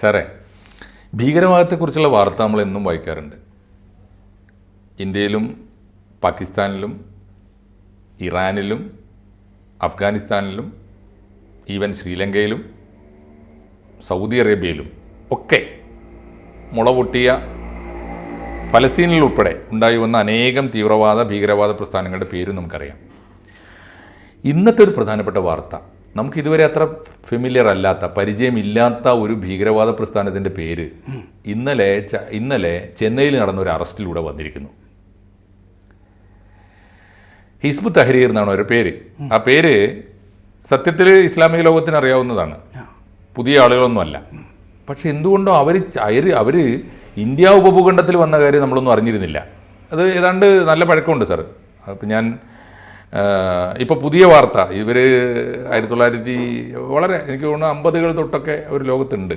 സാറേ ഭീകരവാദത്തെക്കുറിച്ചുള്ള വാർത്ത നമ്മൾ എന്നും വായിക്കാറുണ്ട്. ഇന്ത്യയിലും പാകിസ്ഥാനിലും ഇറാനിലും അഫ്ഗാനിസ്ഥാനിലും ഈവൻ ശ്രീലങ്കയിലും സൗദി അറേബ്യയിലും ഒക്കെ മുളപൊട്ടിയ പലസ്തീനിൽ ഉൾപ്പെടെ ഉണ്ടായി വന്ന അനേകം തീവ്രവാദ ഭീകരവാദ പ്രസ്ഥാനങ്ങളുടെ പേരും നമുക്കറിയാം. ഇന്നത്തെ ഒരു പ്രധാനപ്പെട്ട വാർത്ത നമുക്ക് ഇതുവരെ അത്ര ഫെമിലിയർ അല്ലാത്ത പരിചയമില്ലാത്ത ഒരു ഭീകരവാദ പ്രസ്ഥാനത്തിന്റെ പേര് ഇന്നലെ ഇന്നലെ ചെന്നൈയിൽ നടന്ന ഒരു അറസ്റ്റിലൂടെ വന്നിരിക്കുന്നു. ഹിസ്ബു തഹരീർ എന്നാണ് ഒരു പേര്. ആ പേര് സത്യത്തിൽ ഇസ്ലാമിക ലോകത്തിന് അറിയാവുന്നതാണ്. പുതിയ ആളുകളൊന്നുമല്ല. പക്ഷെ എന്തുകൊണ്ടോ അവർ അവർ അവർ ഇന്ത്യ ഉപഭൂഖണ്ഡത്തിൽ വന്ന കാര്യം നമ്മളൊന്നും അറിഞ്ഞിരുന്നില്ല. അത് ഏതാണ്ട് നല്ല പഴക്കമുണ്ട് സാർ. അപ്പം ഞാൻ ഇപ്പോൾ പുതിയ വാർത്ത ഇവർ ആയിരത്തി തൊള്ളായിരത്തി വളരെ എനിക്ക് തോന്നുന്നു അമ്പതുകൾ തൊട്ടൊക്കെ ഒരു ലോകത്തുണ്ട്.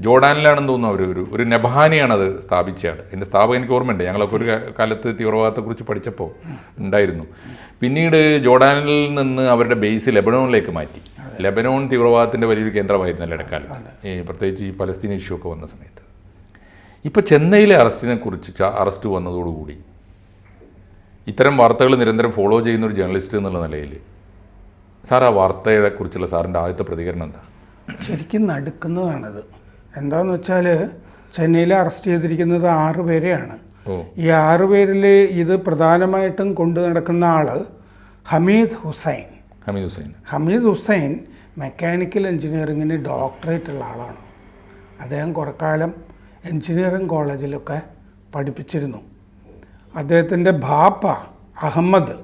ജോർഡാനിലാണെന്ന് തോന്നുന്നു അവർ ഒരു ഒരു നെബാനിയാണ് അത് സ്ഥാപിച്ചത് എന്റെ സ്ഥാപകം എനിക്ക് ഓർമ്മയുണ്ട്. ഞങ്ങളൊക്കെ ഒരു കാലത്ത് തീവ്രവാദത്തെക്കുറിച്ച് പഠിച്ചപ്പോൾ ഉണ്ടായിരുന്നു. പിന്നീട് ജോർഡാനിൽ നിന്ന് അവരുടെ ബേസ് ലെബനോണിലേക്ക് മാറ്റി. ലെബനോൺ തീവ്രവാദത്തിന്റെ വലിയൊരു കേന്ദ്രമായിരുന്നല്ലോ ഇടക്കാലത്ത്. ഈ പ്രത്യേകിച്ച് ഈ പലസ്തീൻ ഇഷ്യൂ ഒക്കെ വന്ന സമയത്ത്. ഇപ്പോൾ ചെന്നൈയിലെ അറസ്റ്റിനെ കുറിച്ച് അറസ്റ്റ് വന്നതോടുകൂടി ഇത്തരം വാർത്തകൾ നിരന്തരം ഫോളോ ചെയ്യുന്ന ഒരു ജേർണലിസ്റ്റ് എന്നുള്ള നിലയിൽ സാർ ആ വാർത്തയെ കുറിച്ചുള്ള സാറിന്റെ ആദ്യത്തെ പ്രതികരണം എന്താ? ശരിക്കും നടുക്കുന്നതാണത്. എന്താന്ന് വെച്ചാൽ ചെന്നൈയിൽ അറസ്റ്റ് ചെയ്തിരിക്കുന്നത് ആറ് പേരെയാണ്. ഈ ആറ് പേരിൽ ഇത് പ്രധാനമായിട്ടും കൊണ്ടു നടക്കുന്ന ആൾ ഹമീദ് ഹുസൈൻ. ഹമീദ് ഹുസൈൻ. ഹമീദ് ഹുസൈൻ മെക്കാനിക്കൽ എഞ്ചിനീയറിങ്ങിന് ഡോക്ടറേറ്റ് ഉള്ള ആളാണ്. അദ്ദേഹം കുറക്കാലം എഞ്ചിനീയറിംഗ് കോളേജിലൊക്കെ പഠിപ്പിച്ചിരുന്നു. അദ്ദേഹത്തിന്റെ ബാപ്പ അഹമ്മദ്.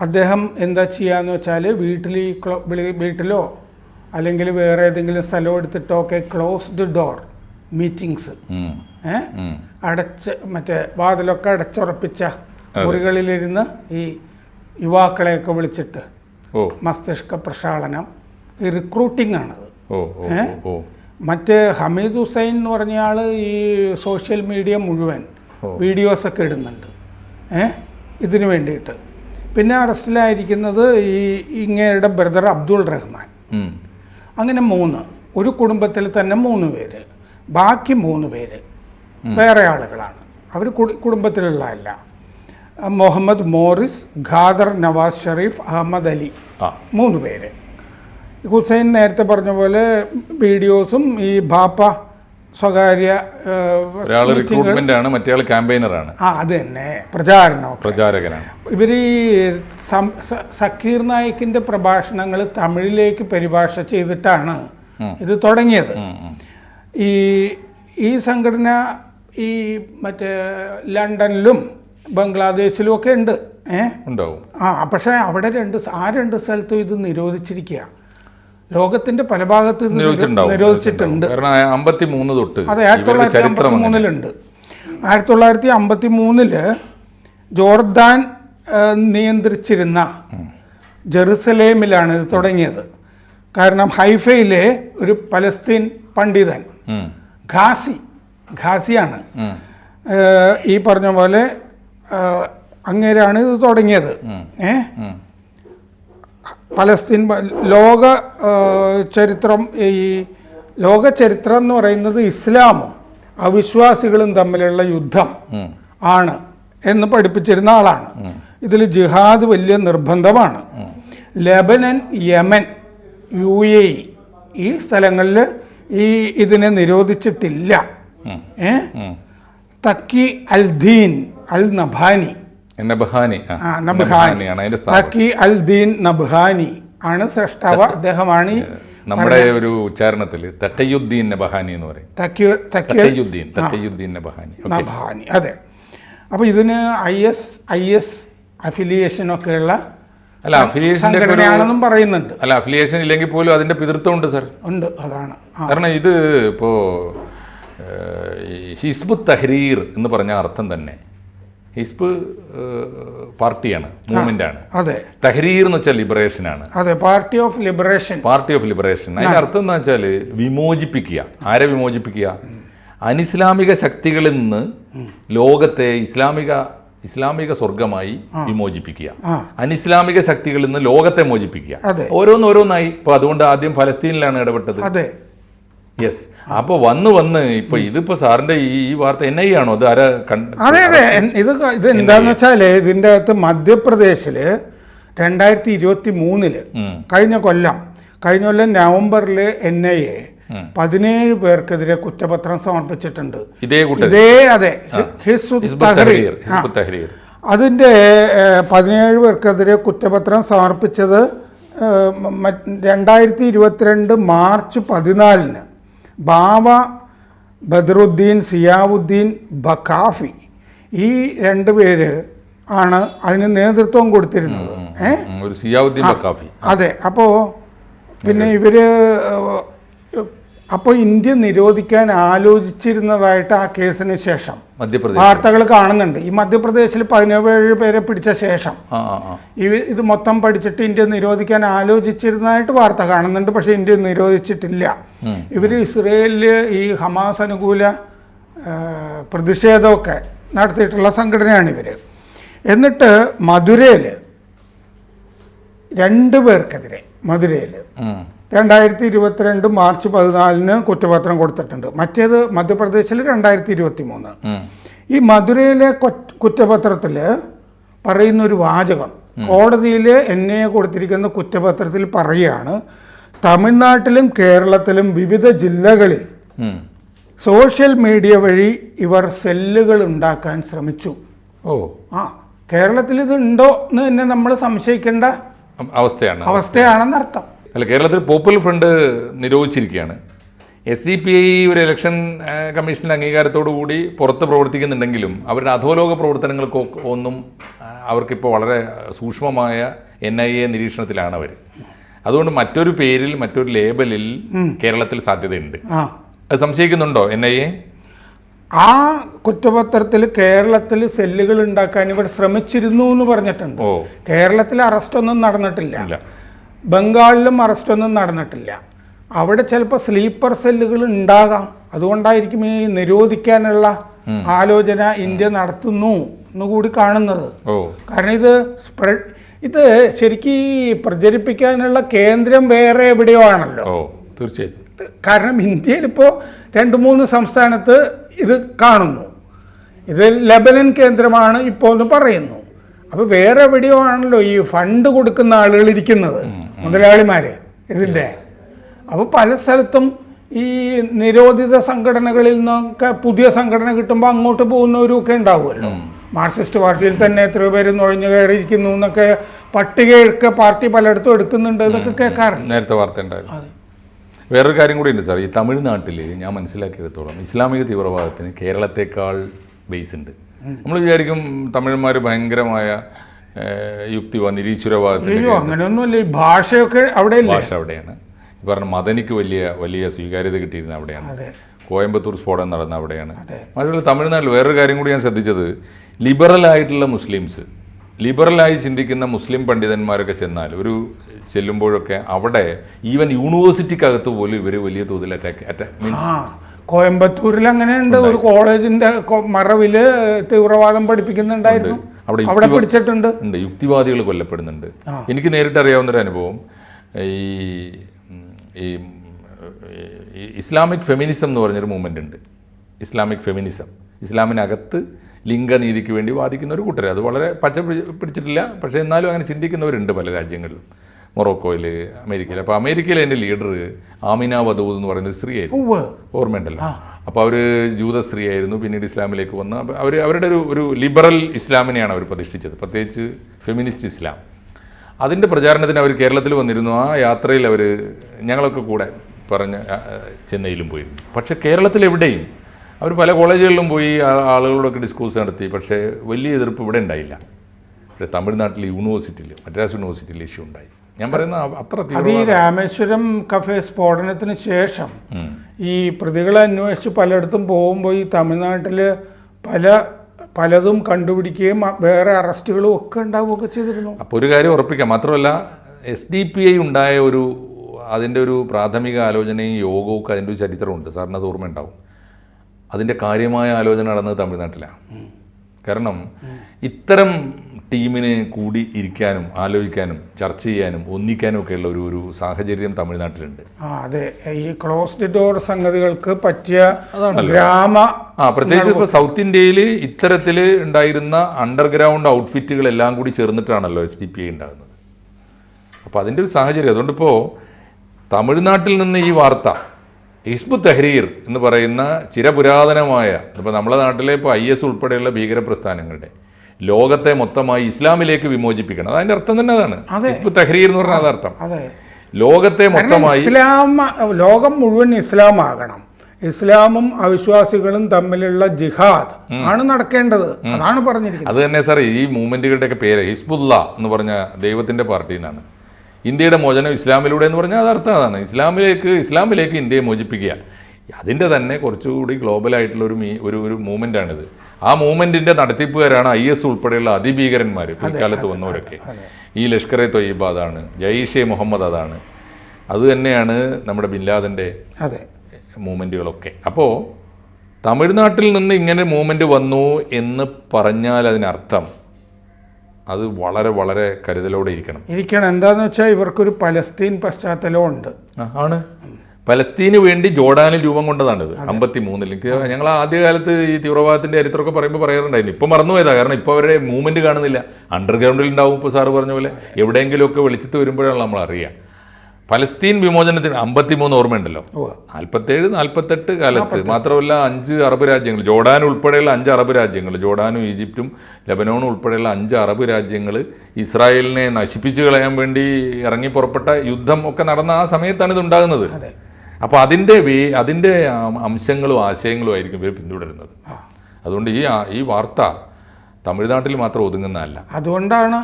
അദ്ദേഹം എന്താ ചെയ്യാന്ന് വെച്ചാൽ വീട്ടിൽ ഈ വീട്ടിലോ അല്ലെങ്കിൽ വേറെ ഏതെങ്കിലും സ്ഥലം എടുത്തിട്ടോ ഒക്കെ ക്ലോസ്ഡ് ഡോർ മീറ്റിങ്സ് അടച്ച് മറ്റേ വാതിലൊക്കെ അടച്ചുറപ്പിച്ച മുറികളിലിരുന്ന് ഈ യുവാക്കളെയൊക്കെ വിളിച്ചിട്ട് മസ്തിഷ്ക പ്രക്ഷാളനം. ഈ റിക്രൂട്ടിംഗ് ആണത്. മറ്റ് ഹമീദ് ഹുസൈൻ എന്ന് പറഞ്ഞ ആൾ ഈ സോഷ്യൽ മീഡിയ മുഴുവൻ. വീഡിയോസൊക്കെ ഇടുന്നുണ്ട്. ഏ? ഇതിനു വേണ്ടിയിട്ട്. പിന്നെ അറസ്റ്റിലായിരിക്കുന്നത് ഈ ഇങ്ങയുടെ ബ്രദർ അബ്ദുൾ റഹ്മാൻ. അങ്ങനെ മൂന്ന്. ഒരു കുടുംബത്തിൽ തന്നെ മൂന്ന് പേര്. ബാക്കി മൂന്ന് പേര് വേറെ ആളുകളാണ്. അവർ കുടുംബത്തിലുള്ള അല്ല മുഹമ്മദ് മോറിസ് ഖാദർ നവാസ് ഷെറീഫ് അഹമ്മദ് അലി മൂന്ന് പേര്. ഹുസൈൻ നേരത്തെ പറഞ്ഞ പോലെ വീഡിയോസും ഈ ബാപ്പ സ്വകാര്യ ഒരാൾ റിക്രൂട്ട്മെന്റ് ആണ് മറ്റേ ക്യാമ്പയിനറാണ് ആ അത് തന്നെ. പ്രചാരണമൊക്കെ പ്രചാരകനാണ്. ഇവർ ഈ സക്കീർ നായിക്കിന്റെ പ്രഭാഷണങ്ങൾ തമിഴിലേക്ക് പരിഭാഷ ചെയ്തിട്ടാണ് ഇത് തുടങ്ങിയത്. ഈ ഈ സംഘടന ഈ മറ്റേ ലണ്ടനിലും ബംഗ്ലാദേശിലും ഒക്കെ ഉണ്ട്. ഏഹ് ഉണ്ടാവും. ആ പക്ഷേ അവിടെ രണ്ട് ആ രണ്ട് സ്ഥലത്തും ഇത് നിരോധിച്ചിരിക്കുക ലോകത്തിന്റെ പല ഭാഗത്തും നിരോധിച്ചിട്ടുണ്ട്. തൊട്ട് അതെ ആയിരത്തി തൊള്ളായിരത്തി അമ്പത്തി മൂന്നിലുണ്ട് ആയിരത്തി തൊള്ളായിരത്തി അമ്പത്തി മൂന്നിൽ ജോർദാൻ നിയന്ത്രിച്ചിരുന്ന ജെറുസലേമിലാണ് ഇത് തുടങ്ങിയത്. കാരണം ഹൈഫയിലെ ഒരു പലസ്തീൻ പണ്ഡിതൻ ഖാസി ഖാസിയാണ്. ഈ പറഞ്ഞ പോലെ അങ്ങേരാണ് ഇത് തുടങ്ങിയത്. ഉം, ഏ? ഉം. പലസ്തീൻ ലോക ചരിത്രം ഈ ലോക ചരിത്രം എന്ന് പറയുന്നത് ഇസ്ലാമും അവിശ്വാസികളും തമ്മിലുള്ള യുദ്ധം ആണ് എന്ന് പഠിപ്പിച്ചിരുന്ന ആളാണ്. ഇതിൽ ജിഹാദ് വലിയ നിർബന്ധമാണ്. ലെബനൻ യമൻ യു എ ഈ സ്ഥലങ്ങളിൽ ഈ ഇതിനെ നിരോധിച്ചിട്ടില്ല. ഏ? തക്കി അൽദീൻ അൽ നഭാനി നബഹാനി. നബ്ഹാനി. തക്കി അൽ ദീൻ നബ്ഹാനി ആണ് സൃഷ്ടാവ് അദ്ദേഹമാണ് നമ്മുടെ ഒരു ഉച്ചാരണത്തിൽ തക്കയുദ്ദീൻ നബഹാനി എന്ന് പറയും. തക്കി തക്കി തക്കയുദ്ദീൻ തക്കയുദ്ദീൻ നബഹാനി. ഓക്കെ. അതെ. അപ്പോൾ ഇതിന് I S I S affiliation ഒക്കെ ഉള്ള അല്ല അഫിലിയേഷൻ ആണെന്നും പറയുന്നുണ്ട്. അല്ല അഫിലിയേഷൻ ഇല്ലെങ്കിൽ പോലും അതിന്റെ പിതൃത്വം ഉണ്ട് സാർ. ഉണ്ട് അതാണ്. കാരണം ഇത് ഇപ്പോ ഹിസ്ബു തഹ്രീർ എന്ന് പറഞ്ഞ അർത്ഥം തന്നെ ഹിസ്ബ് പാർട്ടിയാണ് മൂവ്മെന്റ് ആണ് അതെ. തഹരീർ എന്ന് വെച്ചാൽ ലിബറേഷൻ ആണ് അതെ party of liberation. Party of liberation. അതിന്റെ അർത്ഥം എന്താ വെച്ചാൽ വിമോചിപ്പിക്കുക. ആരെ വിമോചിപ്പിക്കുക? അനിസ്ലാമിക ശക്തികളിൽ നിന്ന് ലോകത്തെ ഇസ്ലാമിക ഇസ്ലാമിക സ്വർഗമായി വിമോചിപ്പിക്കുക. അനിസ്ലാമിക ശക്തികളിൽ നിന്ന് ലോകത്തെ മോചിപ്പിക്കുക. ഓരോന്നോരോന്നായി ഇപ്പൊ അതുകൊണ്ട് ആദ്യം ഫലസ്തീനിലാണ് ഇടപെട്ടത്. യെസ് അപ്പൊ വന്ന് വന്ന് ഇപ്പൊ ഇതിപ്പോ സാറിന്റെ ഈ വാർത്ത എൻ ഐ ആണോ? അത് ആരാ അതെ അതെ. ഇത് ഇത് എന്താന്ന് വെച്ചാൽ ഇതിന്റെ അകത്ത് മധ്യപ്രദേശിൽ രണ്ടായിരത്തി ഇരുപത്തി മൂന്നിൽ കഴിഞ്ഞ കൊല്ലം കഴിഞ്ഞ കൊല്ലം നവംബറിൽ എൻ ഐ എ പതിനേഴ് പേർക്കെതിരെ കുറ്റപത്രം സമർപ്പിച്ചിട്ടുണ്ട്. ഇതേ ഇതേ അതെ. അതിന്റെ പതിനേഴ് പേർക്കെതിരെ കുറ്റപത്രം സമർപ്പിച്ചത് രണ്ടായിരത്തി ഇരുപത്തിരണ്ട് മാർച്ച് പതിനാലിന്. ബാവ ബദറുദ്ദീൻ സിയാവുദ്ദീൻ ബഖാഫി. ഈ രണ്ട് പേര് ആണ് അതിന് നേതൃത്വം കൊടുത്തിരുന്നത്. ഏഹ് അതെ. അപ്പോ പിന്നെ ഇവർ അപ്പോൾ ഇന്ത്യ നിരോധിക്കാൻ ആലോചിച്ചിരുന്നതായിട്ട് ആ കേസിന് ശേഷം. വാർത്തകൾ കാണുന്നുണ്ട്. ഈ മധ്യപ്രദേശിൽ പതിനേഴ് പേരെ പിടിച്ച ശേഷം. ഇത് മൊത്തം പഠിച്ചിട്ട് ഇന്ത്യ നിരോധിക്കാൻ ആലോചിച്ചിരുന്നതായിട്ട് വാർത്ത കാണുന്നുണ്ട്. പക്ഷേ ഇന്ത്യ നിരോധിച്ചിട്ടില്ല. ഇവർ ഇവർ ഇസ്രയേലിൽ ഈ ഹമാസ് അനുകൂല പ്രതിഷേധമൊക്കെ നടത്തിയിട്ടുള്ള സംഘടനയാണ് ഇവർ എന്നിട്ട് മധുരയിൽ രണ്ടു പേർക്കെതിരെ മധുരയിൽ. രണ്ടായിരത്തി ഇരുപത്തിരണ്ട് മാർച്ച് പതിനാലിന് കുറ്റപത്രം കൊടുത്തിട്ടുണ്ട്. മറ്റേത് മധ്യപ്രദേശിൽ രണ്ടായിരത്തി ഇരുപത്തി മൂന്ന് ഈ മധുരയിലെ കുറ്റപത്രത്തിൽ പറയുന്ന ഒരു വാചകം കോടതിയിൽ എന്നെ കൊടുത്തിരിക്കുന്ന കുറ്റപത്രത്തിൽ പറയുകയാണ് തമിഴ്നാട്ടിലും കേരളത്തിലും വിവിധ ജില്ലകളിൽ സോഷ്യൽ മീഡിയ വഴി ഇവർ സെല്ലുകൾ ഉണ്ടാക്കാൻ ശ്രമിച്ചു. ഓ. ആ കേരളത്തിൽ ഇത് ഉണ്ടോ എന്ന് തന്നെ നമ്മൾ സംശയിക്കേണ്ട അവസ്ഥയാണ്. അവസ്ഥയാണെന്നർത്ഥം. അല്ല കേരളത്തിൽ പോപ്പുലർ ഫ്രണ്ട് നിരോധിച്ചിരിക്കുകയാണ്. എസ് ഡി പി ഐ ഒരു ഇലക്ഷൻ കമ്മീഷന്റെ അംഗീകാരത്തോടു കൂടി പുറത്ത് പ്രവർത്തിക്കുന്നുണ്ടെങ്കിലും അവരുടെ അധോലോക പ്രവർത്തനങ്ങൾക്ക് ഒന്നും അവർക്കിപ്പോൾ വളരെ സൂക്ഷ്മമായ എൻ ഐ എ നിരീക്ഷണത്തിലാണ് അവർ അതുകൊണ്ട് മറ്റൊരു പേരിൽ മറ്റൊരു ലേബലിൽ കേരളത്തിൽ സാധ്യതയുണ്ട്. അത് സംശയിക്കുന്നുണ്ടോ എൻ ഐ എ ആ കുറ്റപത്രത്തിൽ കേരളത്തിൽ സെല്ലുകൾ ഉണ്ടാക്കാൻ ഇവിടെ ശ്രമിച്ചിരുന്നു എന്ന് പറഞ്ഞിട്ടുണ്ട്. കേരളത്തിൽ അറസ്റ്റ് ഒന്നും നടന്നിട്ടില്ല. ബംഗാളിലും അറസ്റ്റൊന്നും നടന്നിട്ടില്ല. അവിടെ ചിലപ്പോൾ സ്ലീപ്പർ സെല്ലുകൾ ഉണ്ടാകാം. അതുകൊണ്ടായിരിക്കും ഈ നിരോധിക്കാനുള്ള ആലോചന ഇന്ത്യ നടത്തുന്നു എന്നുകൂടി കാണുന്നത്. കാരണം ഇത് സ്പ്രെഡ് ഇത് ശരിക്കും പ്രചരിപ്പിക്കാനുള്ള കേന്ദ്രം വേറെ എവിടെയോ ആണല്ലോ. തീർച്ചയായും കാരണം ഇന്ത്യയിൽ ഇപ്പോൾ രണ്ട് മൂന്ന് സംസ്ഥാനത്ത് ഇത് കാണുന്നു. ഇത് ലബനൻ കേന്ദ്രമാണ് ഇപ്പോൾ എന്ന് പറയുന്നു. അപ്പോൾ വേറെ എവിടെയോ ആണല്ലോ ഈ ഫണ്ട് കൊടുക്കുന്ന ആളുകൾ ഇരിക്കുന്നത്. മുതലാളിമാര് ഇതിന്റെ അപ്പോൾ പല സ്ഥലത്തും ഈ നിരോധിത സംഘടനകളിൽ നിന്നൊക്കെ പുതിയ സംഘടന കിട്ടുമ്പോൾ അങ്ങോട്ട് പോകുന്നവരും ഒക്കെ ഉണ്ടാവുമല്ലോ മാർക്സിസ്റ്റ് പാർട്ടിയിൽ തന്നെ എത്രയോ പേര് നുഴഞ്ഞു കയറിയിരിക്കുന്നു എന്നൊക്കെ പട്ടികയൊക്കെ പാർട്ടി പലയിടത്തും എടുക്കുന്നുണ്ട് എന്നൊക്കെ കേൾക്കാറുണ്ട്. നേരത്തെ വാർത്ത ഉണ്ടായിരുന്നു. വേറൊരു കാര്യം കൂടി ഉണ്ട് സാർ. ഈ തമിഴ്നാട്ടിൽ ഞാൻ മനസ്സിലാക്കിയെടുത്തോളം ഇസ്ലാമിക തീവ്രവാദത്തിന് കേരളത്തെക്കാൾ ബേസ് ഉണ്ട്. നമ്മൾ വിചാരിക്കും തമിഴന്മാർ ഭയങ്കരമായ ഏഹ്, നിരീശ്വരവാദത്തിൽ അങ്ങനെയൊന്നുമല്ല ഈ ഭാഷയൊക്കെ അവിടെ ഭാഷ അവിടെയാണ്. ഈ പറഞ്ഞ മദനിക്ക് വലിയ വലിയ സ്വീകാര്യത കിട്ടിയിരുന്ന അവിടെയാണ്. കോയമ്പത്തൂർ സ്ഫോടനം നടന്ന അവിടെയാണ്. മാത്രമല്ല തമിഴ്നാട്ടിൽ വേറൊരു കാര്യം കൂടി ഞാൻ ശ്രദ്ധിച്ചത് ലിബറൽ ആയിട്ടുള്ള മുസ്ലിംസ് ലിബറലായി ചിന്തിക്കുന്ന മുസ്ലിം പണ്ഡിതന്മാരൊക്കെ ചെന്നാൽ ഒരു ചെല്ലുമ്പോഴൊക്കെ അവിടെ ഈവൻ യൂണിവേഴ്സിറ്റിക്കകത്ത് പോലും ഇവർ വലിയ തോതിൽ അറ്റാക്ക് അറ്റാക്ക് മീൻസ് കോയമ്പത്തൂരിൽ അങ്ങനെയുണ്ട് ഒരു കോളേജിന്റെ മറവിൽ തീവ്രവാദം പഠിപ്പിക്കുന്നുണ്ടായിരുന്നു. അവിടെ അവിടെ പിടിച്ചിട്ടുണ്ട്. ഉണ്ട് യുക്തിവാദികൾ കൊല്ലപ്പെടുന്നുണ്ട്. എനിക്ക് നേരിട്ട് അറിയാവുന്ന ഒരു അനുഭവം ഈ ഈ ഇസ്ലാമിക് ഫെമിനിസം എന്ന് പറഞ്ഞൊരു മൂവ്മെന്റ് ഉണ്ട്. Islamic feminism. ഇസ്ലാമിനകത്ത് ലിംഗനീതിക്ക് വേണ്ടി വാദിക്കുന്ന ഒരു കൂട്ടർ അത് വളരെ പച്ച പിടിച്ചിട്ടില്ല. പക്ഷേ എന്നാലും അങ്ങനെ ചിന്തിക്കുന്നവരുണ്ട് പല രാജ്യങ്ങളിലും. മൊറോക്കോയിൽ അമേരിക്കയിൽ അപ്പോൾ അമേരിക്കയിൽ എന്റെ ലീഡർ ആമിന വധൂദ് എന്ന് പറയുന്ന ഒരു സ്ത്രീയായിരുന്നു ഓർമ്മയുണ്ടല്ലോ. അപ്പോൾ അവർ ജൂത സ്ത്രീ ആയിരുന്നു പിന്നീട് ഇസ്ലാമിലേക്ക് വന്ന്. അവർ അവരുടെ ഒരു ഒരു ലിബറൽ ഇസ്ലാമിനെയാണ് അവർ പ്രതിഷ്ഠിച്ചത്. പ്രത്യേകിച്ച് ഫെമിനിസ്റ്റ് ഇസ്ലാം. അതിന്റെ പ്രചാരണത്തിന് അവർ കേരളത്തിൽ വന്നിരുന്നു. ആ യാത്രയിൽ അവർ ഞങ്ങളൊക്കെ കൂടെ പറഞ്ഞ് ചെന്നൈയിലും പോയിരുന്നു. പക്ഷേ കേരളത്തിൽ എവിടെയും അവർ പല കോളേജുകളിലും പോയി ആളുകളോടൊക്കെ ഡിസ്കോസ് നടത്തി. പക്ഷേ വലിയ എതിർപ്പ് ഇവിടെ ഉണ്ടായില്ല. പക്ഷേ തമിഴ്നാട്ടിൽ യൂണിവേഴ്സിറ്റിയിൽ മദ്രാസ് യൂണിവേഴ്സിറ്റിയിൽ ഇഷ്യൂ ഉണ്ടായി. ഞാൻ പറയുന്ന അത്ര അത് ഈ രാമേശ്വരം കഫേ സ്ഫോടനത്തിന് ശേഷം ഈ പ്രതികളെ അന്വേഷിച്ച് പലയിടത്തും പോകുമ്പോൾ ഈ തമിഴ്നാട്ടിൽ പല പലതും കണ്ടുപിടിക്കുകയും വേറെ അറസ്റ്റുകളും ഒക്കെ ഉണ്ടാവുകയൊക്കെ ചെയ്തിരുന്നു. അപ്പോൾ ഒരു കാര്യം ഉറപ്പിക്കാം. മാത്രമല്ല എസ് ഡി പി ഐ ഉണ്ടായ ഒരു അതിന്റെ ഒരു പ്രാഥമിക ആലോചനയും യോഗവും ഒക്കെ അതിന്റെ ഒരു ചരിത്രമുണ്ട്. സാറിന് അത് ഓർമ്മയുണ്ടാവും. അതിന്റെ കാര്യമായ ആലോചന നടന്നത് തമിഴ്നാട്ടിലാണ്. കാരണം ഇത്തരം ടീമിന് കൂടി ഇരിക്കാനും ആലോചിക്കാനും ചർച്ച ചെയ്യാനും ഒന്നിക്കാനും ഒക്കെയുള്ള ഒരു ഒരു സാഹചര്യം തമിഴ്നാട്ടിലുണ്ട്. ആ അതെ. ഈ ക്ലോസ്ഡ് ഡോർ സംഗതികൾക്ക് പറ്റിയ ഗ്രാമ ആ പ്രത്യേകിച്ച് ഇപ്പോൾ സൗത്ത് ഇന്ത്യയിൽ ഇത്തരത്തിൽ ഉണ്ടായിരുന്ന അണ്ടർഗ്രൗണ്ട് ഔട്ട്ഫിറ്റുകൾ എല്ലാം കൂടി ചേർന്നിട്ടാണല്ലോ എസ് ഡി പി ഐ ഉണ്ടാകുന്നത് അപ്പോൾ അതിന്റെ ഒരു സാഹചര്യം. അതുകൊണ്ട് ഇപ്പോൾ തമിഴ്നാട്ടിൽ നിന്ന് ഈ വാർത്ത ഹിസ്ബു തെഹ്രീർ എന്ന് പറയുന്ന ചിരപുരാതനമായ ഇപ്പോൾ നമ്മുടെ നാട്ടിലെ ഇപ്പോൾ ഐ എസ് ഉൾപ്പെടെയുള്ള ഭീകര പ്രസ്ഥാനങ്ങളുടെ ലോകത്തെ മൊത്തമായി ഇസ്ലാമിലേക്ക് വിമോചിപ്പിക്കണം. അതിന്റെ അർത്ഥം തന്നെ അതാണ്. തഹ്രീർ എന്ന് പറഞ്ഞാൽ അതർത്ഥം. അതെ. ലോകത്തെ മൊത്തമായി ഇസ്ലാം ലോകം മുഴുവൻ ഇസ്ലാം ആകണം ഇസ്ലാമും അവിശ്വാസികളും തമ്മിലുള്ള ജിഹാദ് ആണ് നടക്കേണ്ടത്. അതാണ് പറഞ്ഞിരിക്കുന്നത്. അത് തന്നെ സാർ ഈ മൂവ്മെന്റുകളുടെ ഒക്കെ പേര് ഹിസ്ബുല്ല എന്ന് പറഞ്ഞ ദൈവത്തിന്റെ പാർട്ടി എന്നാണ് ഇന്ത്യയുടെ മോചനം ഇസ്ലാമിലൂടെ എന്ന് പറഞ്ഞാൽ അത് അർത്ഥം അതാണ്. ഇസ്ലാമിലേക്ക് ഇസ്ലാമിലേക്ക് ഇന്ത്യയെ മോചിപ്പിക്കുക. അതിന്റെ തന്നെ കുറച്ചുകൂടി ഗ്ലോബൽ ആയിട്ടുള്ള ഒരു മീ ഒരു ഒരു മൂവ്മെന്റാണിത് ആ മൂവ്മെന്റിന്റെ നടത്തിപ്പുകാരാണ് ഐ എസ് ഉൾപ്പെടെയുള്ള അതിഭീകരന്മാർ പിൽക്കാലത്ത് വന്നവരൊക്കെ. ഈ ലഷ്കർ എ തൊയ്യബ് അതാണ് ജയ്ഷെ മുഹമ്മദ് അതാണ്. അത് തന്നെയാണ് നമ്മുടെ ബിൻ മൂവ്മെന്റുകളൊക്കെ. മൂവ്മെന്റുകളൊക്കെ അപ്പോൾ തമിഴ്നാട്ടിൽ നിന്ന് ഇങ്ങനെ മൂവ്മെന്റ് വന്നു എന്ന് പറഞ്ഞാൽ അതിനർത്ഥം അത് വളരെ വളരെ കരുതലോടെ ഇരിക്കണം. ഇരിക്കണം. എന്താന്ന് വെച്ചാൽ ഇവർക്കൊരു പലസ്തീൻ പശ്ചാത്തലവും ഉണ്ട്. ആണ്. പലസ്തീന് വേണ്ടി ജോർഡാനിൽ രൂപം കൊണ്ടതാണിത്. അമ്പത്തി മൂന്നിൽ എനിക്ക് ഞങ്ങൾ ആദ്യകാലത്ത് ഈ തീവ്രവാദത്തിന്റെ ചരിത്രമൊക്കെ പറയുമ്പോൾ പറയാറുണ്ടായിരുന്നു. ഇപ്പം മറന്നുപോയതാ. കാരണം ഇപ്പോൾ അവരുടെ മൂവ്മെന്റ് കാണുന്നില്ല. അണ്ടർഗ്രൗണ്ടിൽ ഉണ്ടാവും ഇപ്പോൾ സാറ് പറഞ്ഞ പോലെ. എവിടെയെങ്കിലുമൊക്കെ വെളിച്ചത്ത് വരുമ്പോഴാണ് നമ്മൾ അറിയുക. പലസ്തീൻ വിമോചനത്തിന് അമ്പത്തിമൂന്ന് ഓർമ്മയുണ്ടല്ലോ. നാൽപ്പത്തേഴ് നാൽപ്പത്തെട്ട് കാലത്ത്. മാത്രമല്ല അഞ്ച് അറബ് രാജ്യങ്ങൾ. ജോർഡാൻ ഉൾപ്പെടെയുള്ള അഞ്ച് അറബ് രാജ്യങ്ങൾ. ജോർഡാനും ഈജിപ്തും ലബനോണും ഉൾപ്പെടെയുള്ള അഞ്ച് അറബ് രാജ്യങ്ങൾ ഇസ്രായേലിനെ നശിപ്പിച്ചു കളയാൻ വേണ്ടി ഇറങ്ങി പുറപ്പെട്ട യുദ്ധം ഒക്കെ നടന്ന ആ സമയത്താണ് ഇത് ഉണ്ടാകുന്നത്. അപ്പോൾ അതിന്റെ വേ അതിന്റെ അംശങ്ങളും ആശയങ്ങളും ആയിരിക്കും ഇവർ പിന്തുടരുന്നത്. അതുകൊണ്ട് ഈ ഈ വാർത്ത തമിഴ്നാട്ടിൽ മാത്രം ഒതുങ്ങുന്നതല്ല. അതുകൊണ്ടാണ്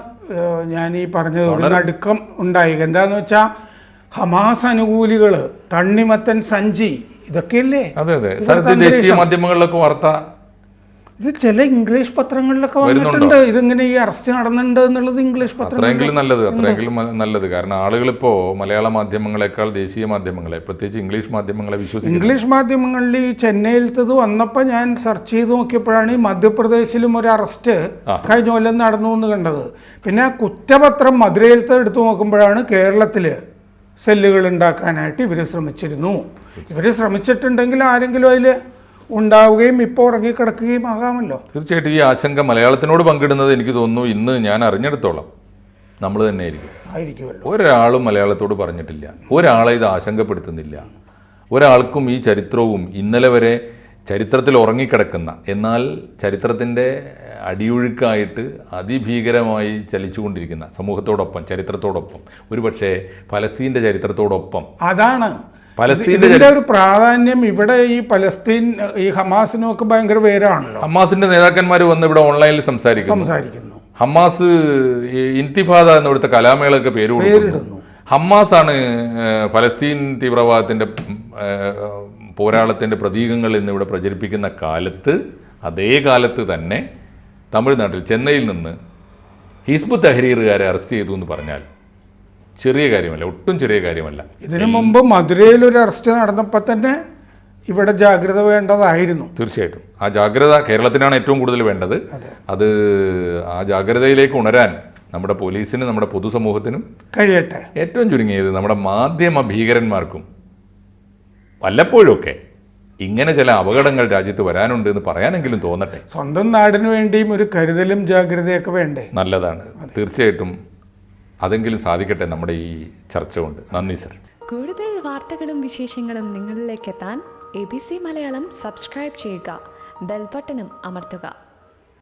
ഞാൻ ഈ പറഞ്ഞത് ഒരു നടുക്കം ഉണ്ടായി. എന്താന്ന് വെച്ചാൽ ഹമാസ് അനുകൂലികൾ തണ്ണിമത്തൻ സഞ്ചി ഇതൊക്കെയല്ലേ? അതെ അതെ. ദേശീയ മാധ്യമങ്ങളിലൊക്കെ വാർത്ത ഇത് ചില ഇംഗ്ലീഷ് പത്രങ്ങളിലൊക്കെ? വന്നിട്ടുണ്ട്. ഇതിങ്ങനെ ഈ അറസ്റ്റ് നടന്നിട്ടുണ്ട് എന്നുള്ളത് ഇംഗ്ലീഷ് അത്രയെങ്കിലും നല്ലത് അത്രയെങ്കിലും നല്ലത്. കാരണം ആളുകൾ ഇപ്പോ മലയാള മാധ്യമങ്ങളെക്കാൾ ദേശീയ മാധ്യമങ്ങളെ പ്രത്യേകിച്ച് ഇംഗ്ലീഷ് മാധ്യമങ്ങളെ വിശ്വസിക്കും ഇംഗ്ലീഷ് മാധ്യമങ്ങളിൽ ഈ ചെന്നൈയിലത്തത് വന്നപ്പോൾ ഞാൻ സെർച്ച് ചെയ്ത് നോക്കിയപ്പോഴാണ് ഈ മധ്യപ്രദേശിലും ഒരു അറസ്റ്റ് കഴിഞ്ഞ കൊല്ലം നടന്നു എന്ന് കണ്ടത്. പിന്നെ ആ കുറ്റപത്രം മധുരയിലത്തെ എടുത്തു നോക്കുമ്പോഴാണ് കേരളത്തിൽ സെല്ലുകൾ ഉണ്ടാക്കാനായിട്ട് ഇവർ ശ്രമിച്ചിരുന്നു. ഇവർ ശ്രമിച്ചിട്ടുണ്ടെങ്കിൽ ആരെങ്കിലും അതിൽ ഉണ്ടാവുകയും ഇപ്പോൾ ഉറങ്ങിക്കിടക്കുകയും ആകാമല്ലോ. തീർച്ചയായിട്ടും ഈ ആശങ്ക മലയാളത്തിനോട് പങ്കിടുന്നത് എനിക്ക് തോന്നുന്നു ഇന്ന് ഞാൻ അറിഞ്ഞെടുത്തോളാം നമ്മൾ തന്നെ ആയിരിക്കും. ആയിരിക്കുമല്ലോ. ഒരാളും മലയാളത്തോട് പറഞ്ഞിട്ടില്ല. ഒരാളെ ഇത് ആശങ്കപ്പെടുത്തുന്നില്ല. ഒരാൾക്കും ഈ ചരിത്രവും ഇന്നലെ വരെ ചരിത്രത്തിൽ ഉറങ്ങിക്കിടക്കുന്ന എന്നാൽ ചരിത്രത്തിന്റെ അടിയൊഴുക്കായിട്ട് അതിഭീകരമായി ചലിച്ചുകൊണ്ടിരിക്കുന്ന സമൂഹത്തോടൊപ്പം ചരിത്രത്തോടൊപ്പം. ഒരുപക്ഷെ ഫലസ്തീന്റെ ചരിത്രത്തോടൊപ്പം. അതാണ് ഇതിന്റെ ഒരു പ്രാധാന്യം ഇവിടെ ഈ പലസ്തീൻ ഈ ഹമാസിനും ഒക്കെ ഭയങ്കര പേരാണല്ലോ ഹമാസിന്റെ നേതാക്കന്മാർ വന്ന് ഇവിടെ ഓൺലൈനിൽ സംസാരിക്കുന്നു. സംസാരിക്കുന്നു. ഹമാസ് ഇന്തിഫാദ എന്നിവിടുത്തെ കലാമേളൊക്കെ പേര് പേരിടുന്നു. ഹമാസ് ആണ് പലസ്തീൻ ഫലസ്തീൻ തീവ്രവാദത്തിന്റെ പോരാളത്തിന്റെ പ്രതീകങ്ങൾ എന്നിവിടെ പ്രചരിപ്പിക്കുന്ന കാലത്ത് അതേ കാലത്ത് തന്നെ തമിഴ്നാട്ടിൽ ചെന്നൈയിൽ നിന്ന് ഹിസ്ബു തഹരീറുകാരെ അറസ്റ്റ് ചെയ്തു എന്ന് പറഞ്ഞാൽ ചെറിയ കാര്യമല്ല ഒട്ടും ചെറിയ കാര്യമല്ല. ഇതിനു മുമ്പ് മധുരയിൽ ഒരു അറസ്റ്റ് നടന്നപ്പോൾ തന്നെ ഇവിടെ ജാഗ്രത വേണ്ടതായിരുന്നു. തീർച്ചയായിട്ടും. ആ ജാഗ്രത കേരളത്തിനാണ് ഏറ്റവും കൂടുതൽ വേണ്ടത്. അത്. ആ ജാഗ്രതയിലേക്ക് ഉണരാൻ നമ്മുടെ പോലീസിനും നമ്മുടെ പൊതുസമൂഹത്തിനും കഴിയട്ടെ. ഏറ്റവും ചുരുങ്ങിയത് നമ്മുടെ മാധ്യമ ഭീകരന്മാർക്കും വല്ലപ്പോഴുമൊക്കെ ഇങ്ങനെ ചില അപകടങ്ങൾ രാജ്യത്ത് വരാനുണ്ട് എന്ന് പറയാനെങ്കിലും തോന്നട്ടെ. സ്വന്തം നാടിനു വേണ്ടിയും ഒരു കരുതലും ജാഗ്രതയൊക്കെ വേണ്ടേ? നല്ലതാണ്. തീർച്ചയായിട്ടും അതെങ്കിലും സാധിക്കട്ടെ നമ്മുടെ ഈ ചർച്ച കൊണ്ട്. നന്ദി സർ. കൂടുതൽ വാർത്തകളും വിശേഷങ്ങളും നിങ്ങളിലേക്ക് എത്താൻ A B C Malayalam subscribe ചെയ്യുക. ബെൽബട്ടനും അമർത്തുക.